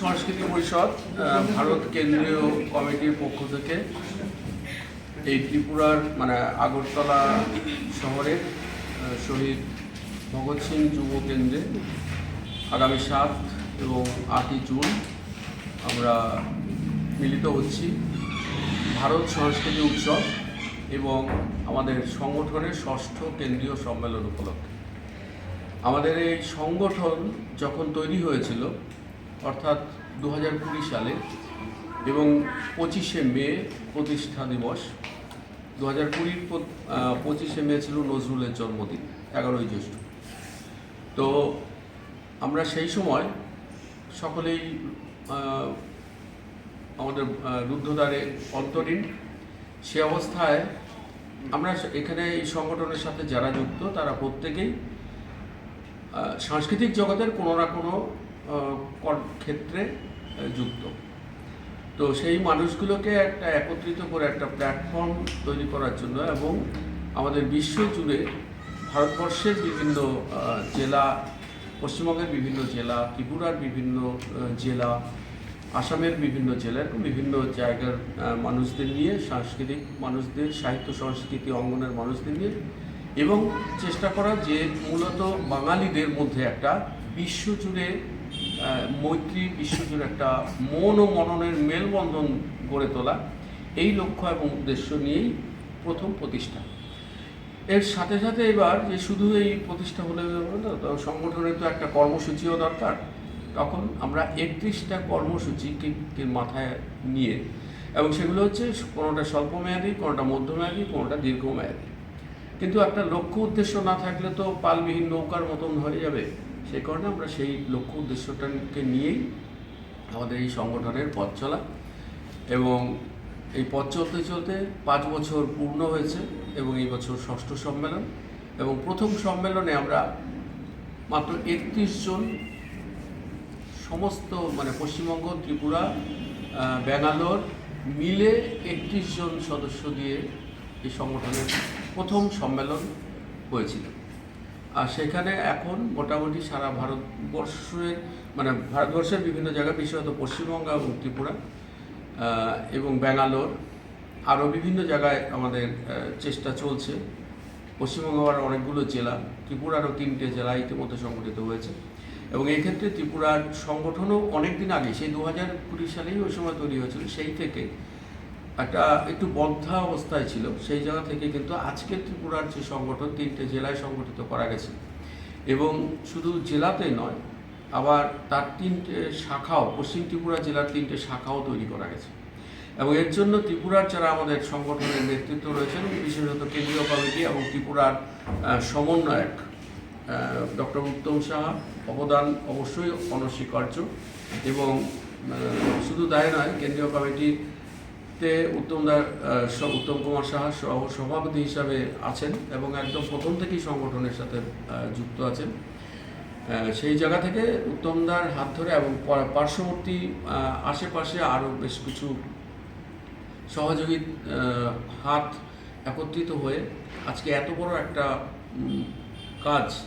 সংস্কৃতি পরিষদ ভারত কেন্দ্রীয় কমিটির পক্ষ থেকে এই ত্রিপুরার মানে আগরতলা শহরের শহীদ ভগৎ সিং যুব কেন্দ্রে আগামী সাত এবং আটই জুন আমরা মিলিত হচ্ছি। ভারত সংস্কৃতি উৎসব এবং আমাদের সংগঠনের ষষ্ঠ কেন্দ্রীয় সম্মেলন উপলক্ষে। আমাদের এই সংগঠন যখন তৈরি হয়েছিল, অর্থাৎ দু হাজার কুড়ি সালে এবং পঁচিশে মে প্রতিষ্ঠা দিবস। দু হাজার কুড়ির পঁচিশে মে ছিল নজরুলের জন্মদিন, এগারোই জ্যৈষ্ঠ। তো আমরা সেই সময় সকলেই আমাদের রুদ্ধদ্বারে অন্তরীণ। সে অবস্থায় আমরা এখানে এই সংগঠনের সাথে যারা যুক্ত, তারা প্রত্যেকেই সাংস্কৃতিক জগতের কোনো না কোনো ক্ষেত্রে যুক্ত। তো সেই মানুষগুলোকে একটা একত্রিত করে একটা প্ল্যাটফর্ম তৈরি করার জন্য এবং আমাদের বিশ্ব জুড়ে ভারতবর্ষের বিভিন্ন জেলা, পশ্চিমবঙ্গের বিভিন্ন জেলা, ত্রিপুরার বিভিন্ন জেলা, আসামের বিভিন্ন জেলা এরকম বিভিন্ন জায়গার মানুষদের নিয়ে, সাংস্কৃতিক মানুষদের, সাহিত্য সংস্কৃতি অঙ্গনের মানুষদের নিয়ে এবং চেষ্টা করা যে মূলত বাঙালিদের মধ্যে একটা বিশ্বজুড়ে মৈত্রী বিশ্বজুড়ে একটা মন ও মননের মেলবন্ধন গড়ে তোলা এই লক্ষ্য এবং উদ্দেশ্য নিয়েই প্রথম প্রতিষ্ঠা। এর সাথে সাথে এবার যে শুধু এই প্রতিষ্ঠা হলে সংগঠনের তো একটা কর্মসূচিও দরকার। তখন আমরা একত্রিশটা কর্মসূচিকে মাথায় নিয়ে, এবং সেগুলো হচ্ছে কোনোটা স্বল্পমেয়াদী, কোনোটা মধ্যমেয়াদী, কোনোটা দীর্ঘমেয়াদী। কিন্তু একটা লক্ষ্য উদ্দেশ্য না থাকলে তো পালবিহীন নৌকার মতন হয়ে যাবে। সেই কারণে আমরা সেই লক্ষ্য উদ্দেশ্যটাকে নিয়েই আমাদের এই সংগঠনের পথ চলা। এবং এই পথ চলতে চলতে পাঁচ বছর পূর্ণ হয়েছে এবং এই বছর ষষ্ঠ সম্মেলন। এবং প্রথম সম্মেলনে আমরা মাত্র একত্রিশ জন সমস্ত মানে পশ্চিমবঙ্গ, ত্রিপুরা ব্যাঙ্গালোর মিলে একত্রিশ জন সদস্য দিয়ে এই সংগঠনের প্রথম সম্মেলন হয়েছিল। আর সেখানে এখন মোটামুটি সারা ভারতবর্ষের মানে ভারতবর্ষের বিভিন্ন জায়গা বিশেষত পশ্চিমবঙ্গ এবং ত্রিপুরা এবং ব্যাঙ্গালোর, আরও বিভিন্ন জায়গায় আমাদের চেষ্টা চলছে। পশ্চিমবঙ্গ আবার অনেকগুলো জেলা, ত্রিপুরারও তিনটে জেলা ইতিমধ্যে সংগঠিত হয়েছে। এবং এই ক্ষেত্রে ত্রিপুরার সংগঠনও অনেক দিন আগে, সেই দু হাজার কুড়ি সালেই ওই সময় তৈরি হয়েছিল, সেই থেকে একটা একটু বদ্ধা অবস্থায় ছিল, সেই জায়গা থেকে কিন্তু আজকে ত্রিপুরার যে সংগঠন, তিনটে জেলায় সংগঠিত করা গেছে। এবং শুধু জেলাতে নয়, আবার তার তিনটে শাখাও, পশ্চিম ত্রিপুরা জেলার তিনটে শাখাও তৈরি করা গেছে। এবং এর জন্য ত্রিপুরার যারা আমাদের সংগঠনের নেতৃত্ব রয়েছেন, বিশেষত কেন্দ্রীয় কমিটি এবং ত্রিপুরার সমন্বয়ক ডক্টর উত্তম সাহা, অবদান অবশ্যই অনস্বীকার্য এবং শুধু তাই নয়, কেন্দ্রীয় কমিটিতে উত্তম দার আহ, স- উত্তম কুমার সাহা সহ সভাপতি হিসাবে আছেন এবং একদম প্রথম থেকেই সংগঠনের সাথে যুক্ত আছেন। সেই জায়গা থেকে উত্তমদার হাত ধরে এবং পার্শ্ববর্তী আশেপাশে আরও বেশ কিছু সহযোগী হাত একত্রিত হয়ে আজকে এত বড় একটা কাজ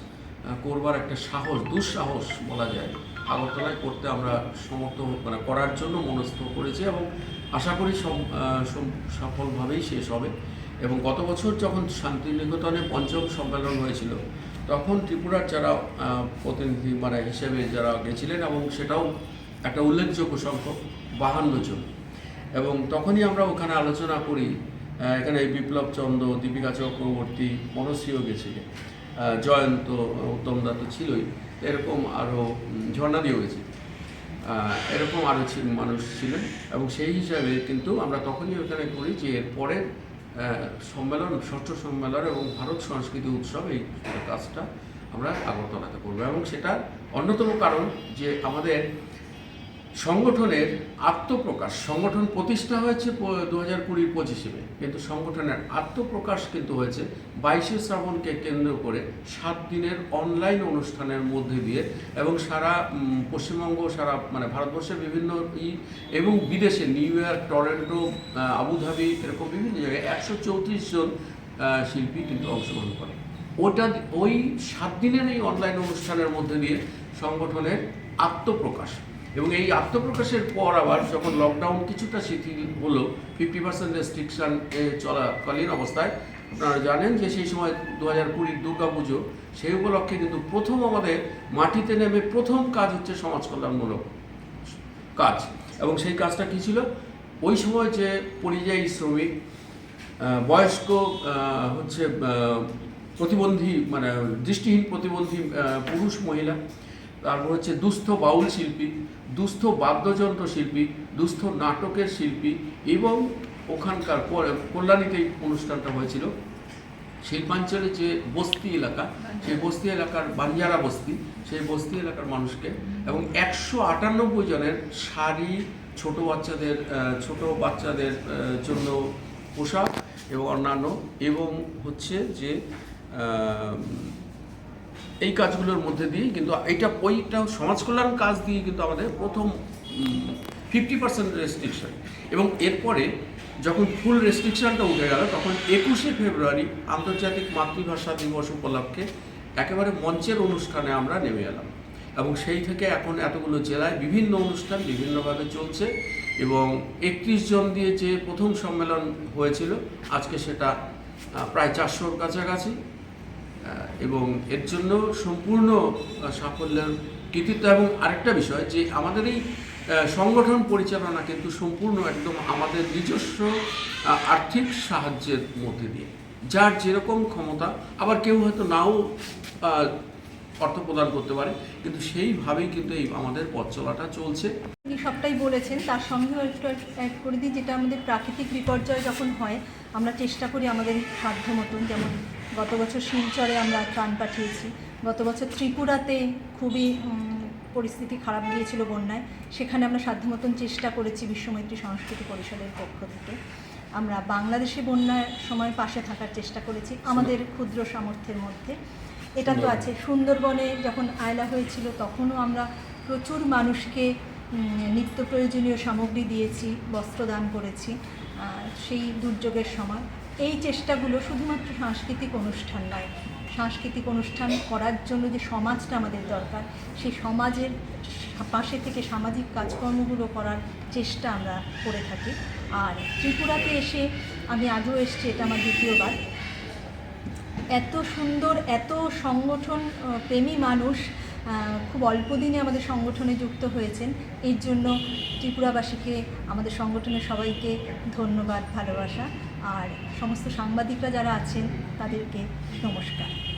করবার একটা সাহস দুঃসাহস বলা যায়। আগরতলায় করতে আমরা সমর্থ মানে করার জন্য মনস্থ করেছি এবং আশা করি সফলভাবেই শেষ হবে। এবং গত বছর যখন শান্তিনিকেতনে পঞ্চম সম্মেলন হয়েছিল, তখন ত্রিপুরার যারা প্রতিনিধি মানে হিসেবে যারা গেছিলেন এবং সেটাও একটা উল্লেখযোগ্য সংখ্যক, বাহান্ন জন। এবং তখনই আমরা ওখানে আলোচনা করি এখানে বিপ্লব চন্দ্র, দীপিকা চক্রবর্তী, মনশ্রীও গেছিলেন। জয়ন্ত উত্তম দা তো ছিলই। এরকম আরও ঝর্ণাদিও গেছে আহ, এরকম আরও মানুষ ছিলেন। এবং সেই হিসাবে কিন্তু আমরা তখনই ওখানে করি যে এরপরে সম্মেলন ষষ্ঠ সম্মেলন এবং ভারত সংস্কৃতি উৎসব এই কাজটা আমরা আগরতলাতে করব। এবং সেটা অন্যতম কারণ যে আমাদের সংগঠনের আত্মপ্রকাশ, সংগঠন প্রতিষ্ঠা হয়েছে দু হাজার কুড়ির পঁচিশে মে। কিন্তু সংগঠনের আত্মপ্রকাশ কিন্তু হয়েছে বাইশে শ্রাবণকে কেন্দ্র করে সাত দিনের অনলাইন অনুষ্ঠানের মধ্যে দিয়ে এবং সারা পশ্চিমবঙ্গ, সারা মানে ভারতবর্ষের বিভিন্ন ই এবং বিদেশে নিউ ইয়র্ক, টরেন্টো আবুধাবি এরকম বিভিন্ন জায়গায় একশো চৌত্রিশ জন শিল্পী কিন্তু অংশগ্রহণ করে ওটা ওই সাত দিনের এই অনলাইন অনুষ্ঠানের মধ্যে দিয়ে সংগঠনের আত্মপ্রকাশ। এবং এই আত্মপ্রকাশের পর আবার যখন লকডাউন কিছুটা শিথিল হলো ফিফটি পার্সেন্ট রেস্ট্রিকশন চলাকালীন অবস্থায়, আপনারা জানেন যে সেই সময় দু হাজার কুড়ির দুর্গা পুজো, সেই উপলক্ষে কিন্তু প্রথম আমাদের মাটিতে নেমে প্রথম কাজ হচ্ছে সমাজ কল্যাণমূলক কাজ। এবং সেই কাজটা কী ছিল? ওই সময় যে পরিযায়ী শ্রমিক বয়স্ক হচ্ছে প্রতিবন্ধী মানে দৃষ্টিহীন প্রতিবন্ধী পুরুষ, মহিলা তারপর হচ্ছে দুস্থ বাউল শিল্পী, দুস্থ বাদ্যযন্ত্র শিল্পী, দুস্থ নাটকের শিল্পী এবং ওখানকার কল্যাণীতে অনুষ্ঠানটা হয়েছিল। শিল্পাঞ্চলে যে বস্তি এলাকা, সেই বস্তি এলাকার বাঞ্জারা বস্তি, সেই বস্তি এলাকার মানুষকে এবং একশো আটানব্বই জনের শাড়ি, ছোট বাচ্চাদের ছোট বাচ্চাদের জন্য পোশাক এবং অন্যান্য এবং হচ্ছে যে এই কাজগুলোর মধ্যে দিয়ে কিন্তু এটা ওইটা সমাজ কল্যাণ কাজ দিয়ে কিন্তু আমাদের প্রথম ফিফটি পার্সেন্ট রেস্ট্রিকশন এবং এরপরে যখন ফুল রেস্ট্রিকশনটা উঠে গেল, তখন একুশে ফেব্রুয়ারি আন্তর্জাতিক মাতৃভাষা দিবস উপলক্ষে একেবারে মঞ্চের অনুষ্ঠানে আমরা নেমে এলাম। এবং সেই থেকে এখন এতগুলো জেলায় বিভিন্ন অনুষ্ঠান বিভিন্নভাবে চলছে এবং একত্রিশ জন দিয়ে যে প্রথম সম্মেলন হয়েছিল, আজকে সেটা প্রায় চারশোর কাছাকাছি। এবং এর জন্য সম্পূর্ণ সাফল্যের কৃতিত্ব এবং আরেকটা বিষয় যে আমাদের এই সংগঠন পরিচালনা কিন্তু সম্পূর্ণ একদম আমাদের নিজস্ব আর্থিক সাহায্যের মধ্যে দিয়ে। যার যেরকম ক্ষমতা, আবার কেউ হয়তো নাও অর্থ প্রদান করতে পারে। কিন্তু সেইভাবেই কিন্তু এই আমাদের পথ চলাটা চলছে। আপনি সবটাই বলেছেন। তার সঙ্গেও একটু অ্যাড করে দিই, যেটা আমাদের প্রাকৃতিক বিপর্যয় যখন হয়, আমরা চেষ্টা করি আমাদের সাধ্য মতন। যেমন গত বছর শিলচরে আমরা ত্রাণ পাঠিয়েছি। গত বছর ত্রিপুরাতে খুবই পরিস্থিতি খারাপ গিয়েছিল বন্যায়। সেখানে আমরা সাধ্য মতন চেষ্টা করেছি বিশ্বমৈত্রী সংস্কৃতি পরিষদের পক্ষ থেকে। আমরা বাংলাদেশে বন্যার সময় পাশে থাকার চেষ্টা করেছি আমাদের ক্ষুদ্র সামর্থ্যের মধ্যে। এটা তো আছে। সুন্দরবনে যখন আয়লা হয়েছিল তখনও আমরা প্রচুর মানুষকে নিত্য প্রয়োজনীয় সামগ্রী দিয়েছি বস্ত্র দান করেছি সেই দুর্যোগের সময়। এই চেষ্টাগুলো শুধুমাত্র সাংস্কৃতিক অনুষ্ঠান নয়। সাংস্কৃতিক অনুষ্ঠান করার জন্য যে সমাজটা আমাদের দরকার সেই সমাজের পাশে থেকে সামাজিক কাজকর্মগুলো করার চেষ্টা আমরা করে থাকি। আর ত্রিপুরাতে এসে আমি আগেও এসেছি এটা আমার দ্বিতীয়বার। এত সুন্দর, এত সংগঠন প্রেমী মানুষ খুব অল্প দিনে আমাদের সংগঠনে যুক্ত হয়েছেন। এর জন্য ত্রিপুরাবাসীকে, আমাদের সংগঠনের সবাইকে ধন্যবাদ, ভালোবাসা। আর সমস্ত সাংবাদিকরা যারা আছেন, তাদেরকে নমস্কার।